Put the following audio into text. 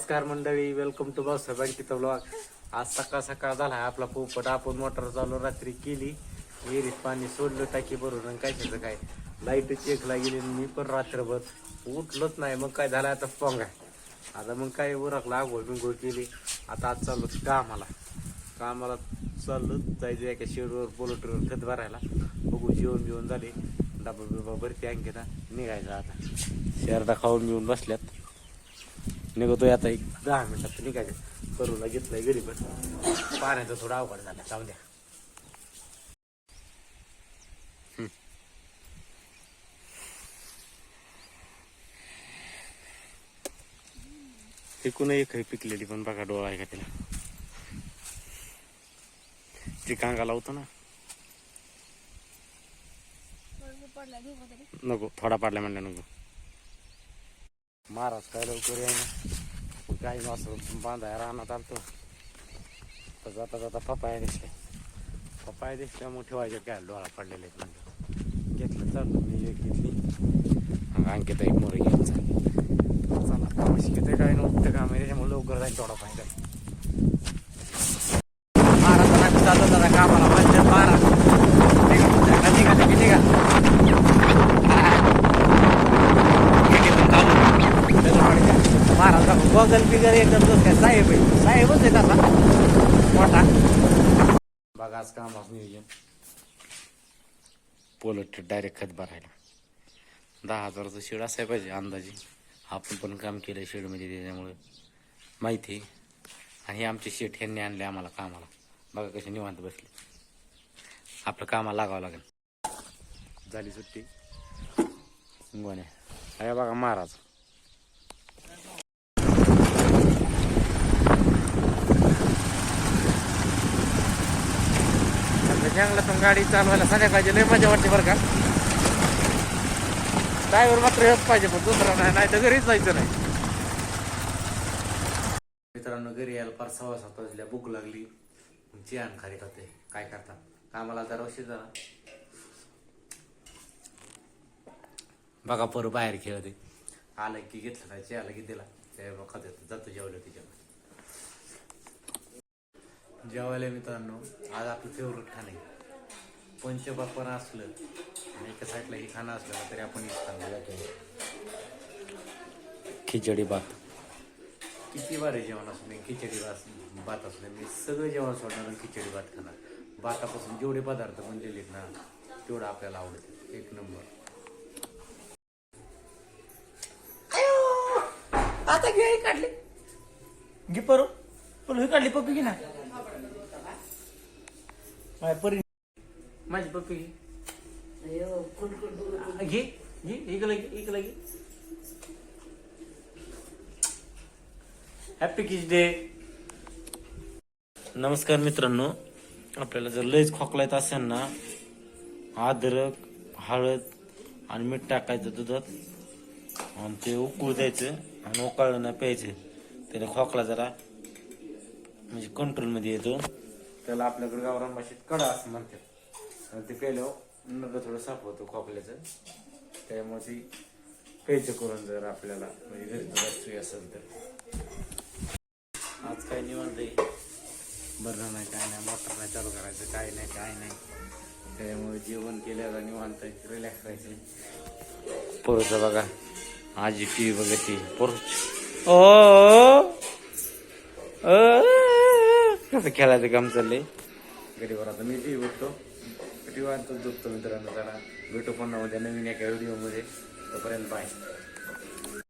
नमस्कार मंडळी welcome to Babasaheb Ankit blog आज सकाळ सकाळ झाला आपला पोपट आपण मोटर चालू रात्री केली. विहिरीत पाणी सोडलं टाकी भरून आणि काय त्याचं काय? लाइट चेकला गेली आणि मी पण रात्रभर उठलोच नाही. मग काय झालं आता पोंग? आहे आता मग काय उरकला आंघोळ बिंघोळ केली. आता आज चाललो कामाला. कामाला चाललो जायचं एका शेडवर पोलोटरवर खत भरायला. बघू जेवण बिवून झाले. डबा बिबा भरती ना निघायचं आता. शेरडा खाऊन बिवून बसल्यात. निघतोय आता एक दहा मिनिटात निघायचं. करूला घेतलंय घरी पण. पाण्याचं थोडं अवघड झालं जाऊ द्या. हम्म. एकूण एक आहे पिकलेली पण बघा डोळा आहे का तिला. ती कांगा लावतो ना. नको थोडा पाडला म्हणलं नको. महाराज काय लवकर आहे ना काही मास बांधाय रानात आलतो. तर जाता जाता पपाया दिसले. पपाया दिसल्या मग ठेवायचे काय? डोळा पडलेले आहेत म्हणजे. घेतलं चालतो मी एक घेतली. अंकित एक मोरे घेऊन चालली. चला पाऊस किती काय नव्हतं काम आहे त्याच्यामुळे लवकर जाईल थोडा पाहिजे महाराजांना चालतो जरा कामाला म्हणजे महाराज निघा निघा निघा निघा किती पण चालू त्याच्यामुळे महाराज बगल बिगर एकदम तोच काय? साहेब आहे. साहेबच आहे तसा मोठा. बघा आज कामाचं नियोजन. पोलट डायरेक्ट खत भरायला. दहा हजाराचं शेड असाय पाहिजे अंदाजे. आपण पण काम केलं शेडमध्ये त्याच्यामुळे. माहिती आहे. आणि हे आमचे शेट ह्यांनी आणले आम्हाला कामाला. बघा कसे निवांत बसले. आपलं कामाला लागावं लागेल. झाली सुट्टी. गोण्या अरे बघा महाराज. जंगलातून गाडी चालवायला संध्याकाळची लय मजा वाटते बरं का. ड्रायव्हर मात्र हेच पाहिजे पण दुसरा नाही नाही तर घरीच जायचं नाही. मित्रांनो घरी यायला फार सव्वा सात वाजल्या भूक लागली. चियान खारीत होते. काय करता? कामाला जरा उशीर झाला. बघा पोरं बाहेर खेळते. आलं की घेतलं नाही चियाला की दिला. ते खात जातो जेवलं तिच्यावर जेवायला मित्रांनो आज आपलं फेवरेट खाणं आहे. पंचबापण असलं आणि एका साईडला हे खाणं असलं ना तरी आपण खिचडी भात. किती बारे जेवण असू दे खिचडी भात भात असू दे. मी सगळं जेवण सोडणार आणि खिचडी भात खाणार. भातापासून जेवढे पदार्थ बनलेले आहेत ना तेवढं आपल्याला आवडते. एक नंबर. आता घे काढले. घे परो. पण हे काढली पप्पी घे ना. माय परी माझी पप्पी. घे घे घे इकडे घे इकडे घे. हॅपी किस डे नमस्कार मित्रांनो. आपल्याला जर लयच खोकला येत असेल ना अद्रक हळद आणि मीठ टाकायचं दुधात आणि ते उकळू द्यायचं आणि उकळलं ना प्यायचं. त्याने खोकला जरा म्हणजे कंट्रोलमध्ये येतो. त्याला आपल्याकडे गावरान भाषेत कडा असं म्हणतात. आणि ते प्यायल्यावर नग थोडं साफ होतं खोकल्याचं. त्यामुळे ती प्यायचं करून जर आपल्याला म्हणजे घरी वस्तू असेल तर. आज काय निवांत आहे? बरं नाही काय नाही. मोटर नाही चालू करायचं काय नाही काय नाही. त्यामुळे जेवण केल्यावर निवांत रिलॅक्स करायचं पुरुष बघा आजी टी व्ही बघते पोरच ओ. कसं खेळायचं काम चाललंय? गडीवर आता मी टी व्ही बघतो. टी व्ही झोपतो मित्रांनो जरा. भेटू पुन्हा उद्या नवीन एका व्हिडिओमध्ये तोपर्यंत बाय